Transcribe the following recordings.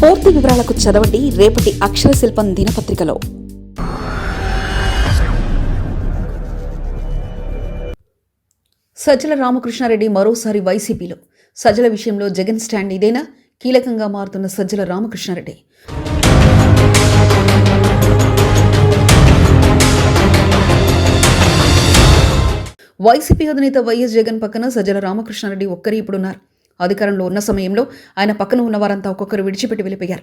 పూర్తి వివరాలకు చదవండి రేపటి అక్షర శిల్పం దినపత్రికలో. సజ్జల రామకృష్ణారెడ్డి మరోసారి వైసీపీలో. సజ్జల విషయంలో జగన్ స్టాండ్ ఇదేనా? కీలకంగా మారుతున్న సజ్జల రామకృష్ణారెడ్డి. వైసీపీ అధినేత వైఎస్ జగన్ పక్కన సజ్జల రామకృష్ణారెడ్డి ఒక్కరి ఇప్పుడున్నారు. అధికారంలో ఉన్న సమయంలో ఆయన పక్కన ఉన్న వారంతా ఒక్కొక్కరు విడిచిపెట్టి వెళ్ళిపోయారు.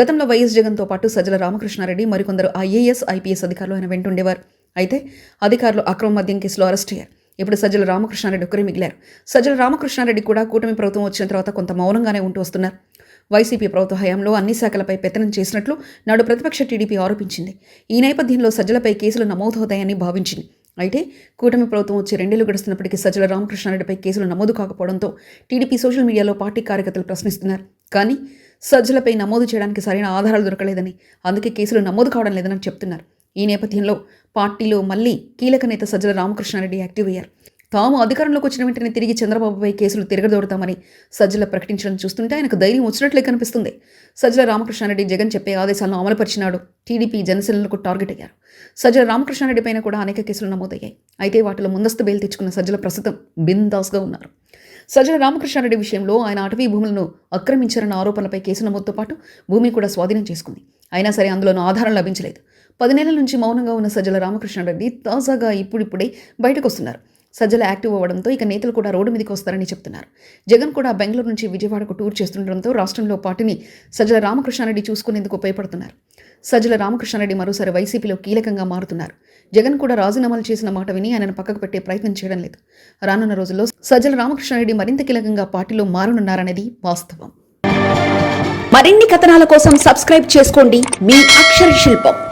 గతంలో వైఎస్ జగన్తో పాటు సజ్జల రామకృష్ణారెడ్డి మరికొందరు ఐఏఎస్ ఐపీఎస్ అధికారులు ఆయన వెంటుండేవారు అయితే అధికారులు అక్రమ మద్యం కేసులో అరెస్ట్ అయ్యారు. ఇప్పుడు సజ్జల రామకృష్ణారెడ్డి ఒక్కరే మిగిలారు. సజ్జల రామకృష్ణారెడ్డి కూడా కూటమి ప్రభుత్వం వచ్చిన తర్వాత కొంత మౌనంగానే ఉంటూ వస్తున్నారు. వైసీపీ ప్రభుత్వ హయాంలో అన్ని శాఖలపై పెత్తనం చేసినట్లు నాడు ప్రతిపక్ష టీడీపీ ఆరోపించింది. ఈ నేపథ్యంలో సజ్జలపై కేసులు నమోదవుతాయని భావించింది. అయితే కూటమి ప్రభుత్వం వచ్చి రెండేళ్ళు గడుస్తున్నప్పటికీ సజ్జల రామకృష్ణారెడ్డిపై కేసులు నమోదు కాకపోవడంతో టీడీపీ సోషల్ మీడియాలో పార్టీ కార్యకర్తలు ప్రశ్నిస్తున్నారు. కానీ సజ్జలపై నమోదు చేయడానికి సరైన ఆధారాలు దొరకలేదని అందుకే కేసులు నమోదు కావడం లేదని చెప్తున్నారు. ఈ నేపథ్యంలో పార్టీలో మళ్ళీ కీలక నేత సజ్జల రామకృష్ణారెడ్డి యాక్టివ్ అయ్యారు. తాము అధికారంలోకి వచ్చిన వెంటనే తిరిగి చంద్రబాబుపై కేసులు తిరగదోడతామని సజ్జల ప్రకటించడం చూస్తుంటే ఆయనకు ధైర్యం వచ్చినట్లే కనిపిస్తుంది. సజ్జల రామకృష్ణారెడ్డి జగన్ చెప్పే ఆదేశాలను అమలుపరిచినాడు. టీడీపీ జనసేనలకు టార్గెట్ అయ్యారు. సజ్జల రామకృష్ణారెడ్డి పైన కూడా అనేక కేసులు నమోదయ్యాయి. అయితే వాటిలో ముందస్తు బెయిల్ తెచ్చుకున్న సజ్జల ప్రస్తుతం బిందాస్గా ఉన్నారు. సజ్జల రామకృష్ణారెడ్డి విషయంలో ఆయన అటవీ భూములను ఆక్రమించారన్న ఆరోపణలపై కేసు నమోదుతో పాటు భూమి కూడా స్వాధీనం చేసుకుంది. అయినా సరే అందులోనూ ఆధారం లభించలేదు. పది నెలల నుంచి మౌనంగా ఉన్న సజ్జల రామకృష్ణారెడ్డి తాజాగా ఇప్పుడిప్పుడే బయటకు వస్తున్నారు సజ్జల యాక్టివ్ అవ్వడంతో ఇక నేతలు కూడా రోడ్డు మీదకి వస్తారని చెప్తున్నారు. జగన్ కూడా బెంగళూరు నుంచి విజయవాడకు టూర్ చేస్తుండడంతో రాష్ట్రంలో పార్టీని సజ్జల రామకృష్ణారెడ్డి చూసుకునేందుకు ఉపయోగపడుతున్నారు. సజ్జల రామకృష్ణారెడ్డి మరోసారి వైసీపీలో కీలకంగా మారుతున్నారు. జగన్ కూడా రాజీనామాలు చేసిన మాట విని ఆయనను పక్కకు పెట్టే ప్రయత్నం చేయడం లేదు. రానున్న రోజుల్లో సజ్జల రామకృష్ణారెడ్డి మరింత కీలకంగా పార్టీలో మారనున్నారనేది వాస్తవం. మరిన్ని కథనాల కోసం సబ్స్క్రైబ్ చేసుకోండి. మీ అక్షర శిల్పం.